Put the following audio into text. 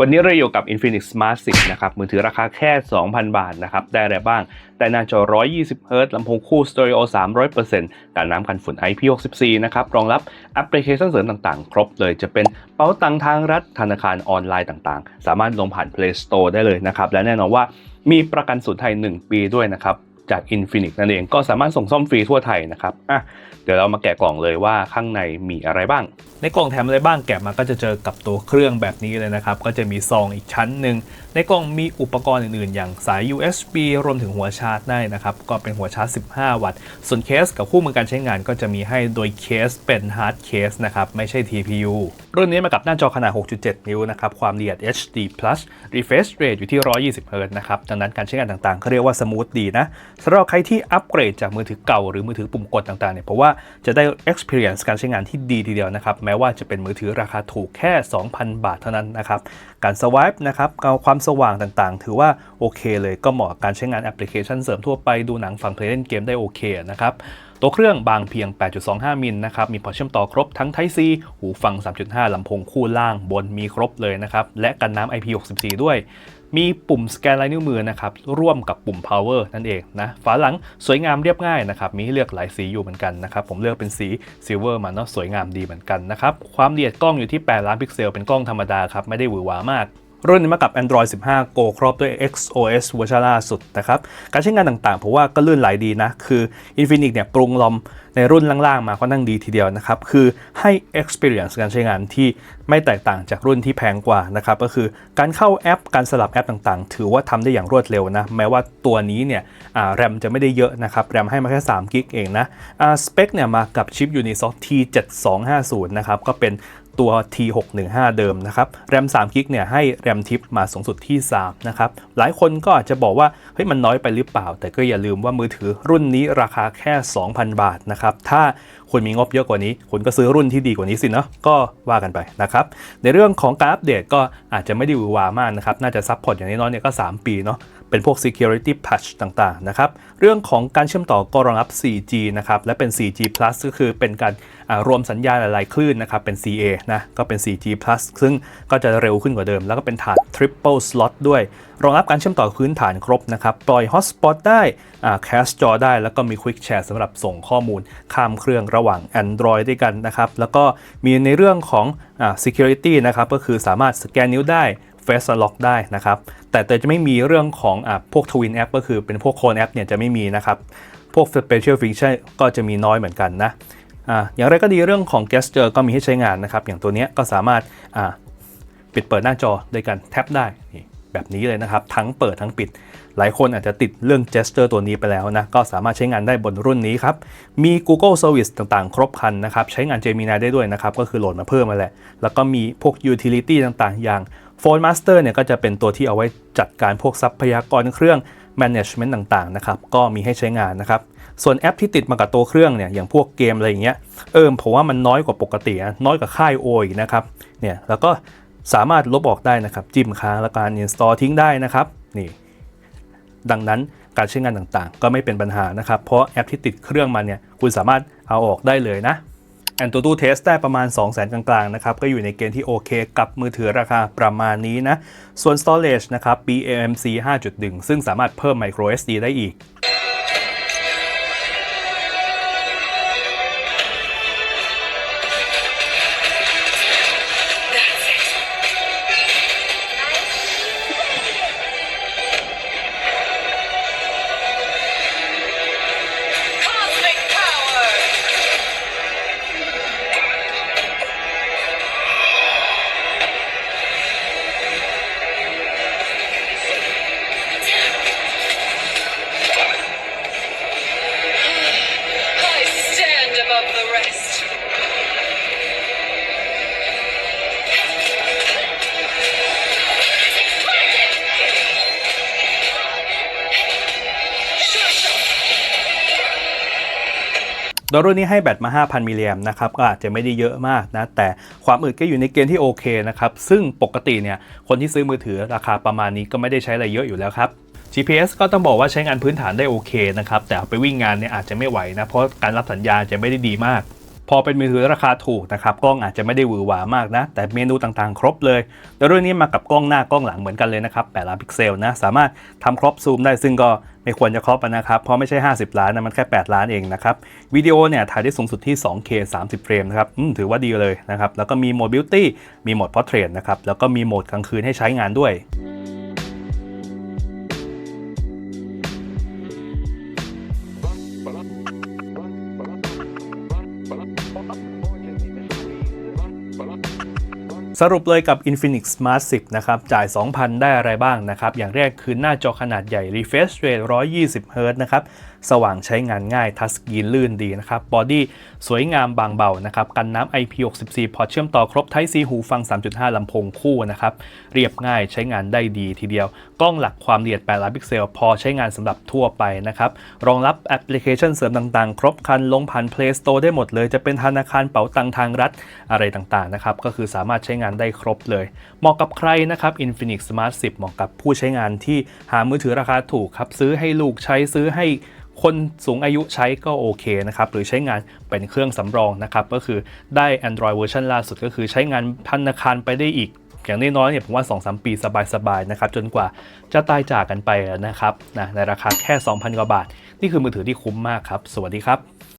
วันนี้เราอยู่กับ Infinix Smart 10นะครับ มือถือราคาแค่ 2,000 บาทนะครับ ได้อะไรบ้าง ได้หน้าจอ 120 Hz ลำโพงคู่ Stereo 300%การน้ำกันฝุ่น IP64 นะครับ รองรับแอปพลิเคชันเสริมต่างๆ ครบเลย จะเป็นเป๋าตังค์ทางรัฐ ธนาคารออนไลน์ต่างๆ สามารถลงผ่าน Play Store ได้เลยนะครับ และแน่นอนว่ามีประกันศูนไทย 1 ปีด้วยนะครับ จาก Infinix นั่นเองก็สามารถส่งซ่อมฟรีทั่วไทยนะครับอะเดี๋ยวเรามาแกะกล่องเลยว่าข้างในมีอะไรบ้าง ในกล่องแถมอะไรบ้างแกะมาก็จะเจอกับตัวเครื่องแบบนี้เลยนะครับ ก็จะมีซองอีกชั้นหนึ่งในกล่องมีอุปกรณ์อื่นๆ อย่างสาย USB รวมถึงหัวชาร์จได้นะครับ ก็เป็นหัวชาร์จ 15 วัตต์ ส่วนเคสกับคู่มือการใช้งานก็จะมีให้โดยเคสเป็นฮาร์ดเคสนะครับไม่ใช่ TPU รุ่นนี้มากับหน้าจอขนาด 6.7 นิ้วนะครับความละเอียด HD Plus refresh rate อยู่ที่ 120 Hz นะครับดังนั้นการใช้งานต่างๆเขาเรียกว่าสมูทดีนะสำหรับใครที่อัปเกรดจากมือถือเก่าหรือมือถือปุ่มกดต่างๆเนี่ยเพราะว่าจะได้ experience การใช้งานที่ดีทีเดียวนะครับ แม้ว่าจะเป็นมือถือราคาถูกแค่ 2,000 บาทเท่านั้นนะครับ การสวายนะครับความสว่างต่างๆ ถือว่าโอเคเลยก็เหมาะกับการใช้งานแอปพลิเคชันเสริมทั่วไปดูหนังฟังเพลงเล่นเกมได้โอเคนะครับตัวเครื่องบางเพียง 8.25 มิลนะครับ มีพอร์ตเชื่อมต่อครบทั้ง Type C หูฟัง 3.5 ลำโพงคู่ล่างบนมีครบเลยนะครับ และกันน้ำ IP64 ด้วย มีปุ่มสแกนลายนิ้วมือนะครับร่วมกับปุ่ม power นั่นเองนะฝาหลังสวยงามเรียบง่ายนะครับมีให้เลือกหลายสีอยู่เหมือนกันนะครับผมเลือกเป็นสี silver มาเนาะสวยงามดีเหมือนกันนะครับความละเอียดกล้องอยู่ที่ 8 ล้านพิกเซลเป็นกล้องธรรมดาครับไม่ได้หวือหวามาก รุ่นนี้มากับ Android 15 Go ครอบด้วย XOS เวอร์ชันล่าสุดนะครับ การใช้งานต่างๆผมว่าก็ลื่นไหลดีนะ คือ Infinix เนี่ยปรุงลอมในรุ่นล่างๆ มาค่อนข้างดีทีเดียวนะครับ คือให้ experience การใช้งานที่ไม่แตกต่างจากรุ่นที่แพงกว่านะครับ ก็คือการเข้าแอปการสลับแอปต่างๆ ถือว่าทำได้อย่างรวดเร็วนะ แม้ว่าตัวนี้เนี่ยแรมจะไม่ได้เยอะนะครับแรมให้มาแค่3กิกเองนะสเปคเนี่ยมากับชิป Unisoc T7250 นะครับ ก็เป็น ตัว T615 เดิมนะครับ แรม3กิกเนี่ยให้แรมทิปมาสูงสุดที่ 3 นะครับ หลายคนก็อาจจะบอกว่า เฮ้ยมันน้อยไปหรือเปล่า แต่ก็อย่าลืมว่ามือถือรุ่นนี้ราคาแค่ 2,000 บาทนะครับ ถ้าคุณมีงบเยอะกว่านี้ คุณก็ซื้อรุ่นที่ดีกว่านี้สินะก็ว่ากันไปนะครับ ในเรื่องของการอัปเดตก็อาจจะไม่ได้หวือหวามากนะครับ น่าจะซัพพอร์ตอย่างน้อยๆเนี่ยก็ 3 ปีเนาะ เป็นพวก security patch ต่างๆ นะครับ เรื่องของการเชื่อมต่อก็รองรับ 4G นะครับ และเป็น 4G plus ก็คือเป็นการรวมสัญญาณหลายๆ คลื่นนะครับ เป็น CA นะ ก็เป็น 4G plus ซึ่งก็จะเร็วขึ้นกว่าเดิม แล้วก็เป็นฐาน triple slot ด้วย รองรับการเชื่อมต่อพื้นฐานครบนะครับ ปล่อย hotspot ได้แคสจอได้ แล้วก็มี quick share สำหรับส่งข้อมูลข้ามเครื่องระหว่าง Android ด้วยกันนะครับ แล้วก็มีในเรื่องของ security นะครับ ก็คือสามารถสแกนนิ้วได้ Face Unlock ได้นะครับ แต่แต่จะไม่มีเรื่องของอพวก Twin App ก็คือเป็นพวก Clone App เนี่ยจะไม่มีนะครับ พวก Special Feature ก็จะมีน้อยเหมือนกันนะอ่าอย่างไรก็ดีเรื่องของ Gesture ก็มีให้ใช้งานนะครับ อย่างตัวนี้ก็สามารถอ่าปิดเปิดหน้าจอโดยการแท็บได้แบบนี้เลยนะครับ ทั้งเปิดทั้งปิด หลายคนอาจจะติดเรื่อง Gesture ตัวนี้ไปแล้วนะ ก็สามารถใช้งานได้บนรุ่นนี้ครับ มี Google Service ต่างๆ ครบครันนะครับ ใช้งาน Gemini ได้ด้วยนะครับ ก็คือโหลดมาเพิ่มมาแหละ แล้วก็มีพวก Utility ต่างๆ อย่าง Phone Master เนี่ยก็จะเป็นตัวที่เอาไว้จัดการพวกทรัพยากรเครื่อง Management ต่างๆนะครับก็มีให้ใช้งานนะครับส่วนแอปที่ติดมากับตัวเครื่องเนี่ยอย่างพวกเกมอะไรอย่างเงี้ยเออผมว่ามันน้อยกว่าปกตินะน้อยกว่าค่ายโอยนะครับเนี่ยแล้วก็สามารถลบออกได้นะครับจิ้มค้างแล้วการ install ทิ้งได้นะครับนี่ดังนั้นการใช้งานต่างๆ ก็ไม่เป็นปัญหานะครับ เพราะแอปที่ติดเครื่องมาเนี่ยคุณสามารถเอาออกได้เลยนะ แอนตัวตู้เทสได้ประมาณ2 0 0 0 0 0กลางๆนะครับก็อยู่ในเกณฑ์ที่โอเคกับมือถือราคาประมาณนี้นะ ส่วน storage นะครับ BAMC 5.1 ซึ่งสามารถเพิ่ม micro SD ได้อีก ดยรุ่นนี้ให้แบตมา 5,000 มิลลิแอมนะครับก็อาจจะไม่ได้เยอะมากนะ แต่ความอึดก็อยู่ในเกณฑ์ที่โอเคนะครับ ซึ่งปกติเนี่ยคนที่ซื้อมือถือราคาประมาณนี้ก็ไม่ได้ใช้อะไรเยอะอยู่แล้วครับ GPS ก็ต้องบอกว่าใช้งานพื้นฐานได้โอเคนะครับ แต่ไปวิ่งงานเนี่ยอาจจะไม่ไหวนะ เพราะการรับสัญญาณจะไม่ได้ดีมาก พอเป็นมือถือราคาถูกนะครับกล้องอาจจะไม่ได้หวือหวามากนะ แต่เมนูต่างๆ ครบเลยแต่เรื่องนี้มากับกล้องหน้ากล้องหลังเหมือนกันเลยนะครับ8ล้านพิกเซลนะสามารถทำครบซูมได้ซึ่งก็ไม่ควรจะครอบนะครับ เพราะไม่ใช่ 50 ล้านนะมันแค่ 8 ล้านเองนะครับวิดีโอเนี่ยถ่ายได้สูงสุดที่ 2K 30 เฟรมนะครับถือว่าดีเลยนะครับแล้วก็มีโหมด Beauty มีโหมด Portrait นะครับแล้วก็มีโหมดกลางคืนให้ใช้งานด้วย สรุปเลยกับ Infinix Smart 10 นะครับ จ่าย 2,000 ได้อะไรบ้างนะครับ อย่างแรกคือหน้าจอขนาดใหญ่ refresh rate 120 Hz นะครับ สว่างใช้งานง่าย ทัชสกรีนลื่นดีนะครับ บอดี้สวยงามบางเบานะครับ กันน้ำ IP64 พอร์ตเชื่อมต่อครบ Type C หูฟัง 3.5 ลำโพงคู่นะครับ เรียบง่ายใช้งานได้ดีทีเดียว กล้องหลักความละเอียด8ล้านพิกเซล พอใช้งานสำหรับทั่วไปนะครับ รองรับแอปพลิเคชันเสริมต่างๆ ครบครันลงผ่าน Play Store ได้หมดเลย จะเป็นธนาคารเป๋าตังทางรัฐอะไรต่างๆนะครับ ก็คือสามารถใช้งานงานได้ครบเลย เหมาะกับใครนะครับ Infinix Smart 10 เหมาะกับผู้ใช้งานที่หามือถือราคาถูกครับ ซื้อให้ลูกใช้ซื้อให้คนสูงอายุใช้ก็โอเคนะครับ หรือใช้งานเป็นเครื่องสำรองนะครับ ก็คือได้ Android เวอร์ชันล่าสุดก็คือใช้งานธนาคารไปได้อีกอย่างน้อยๆเนี่ยผมว่า 2-3 ปีสบายๆนะครับจนกว่าจะตายจากกันไปนะครับนะในราคาแค่ 2,000 กว่าบาท นี่คือมือถือที่คุ้มมากครับ สวัสดีครับ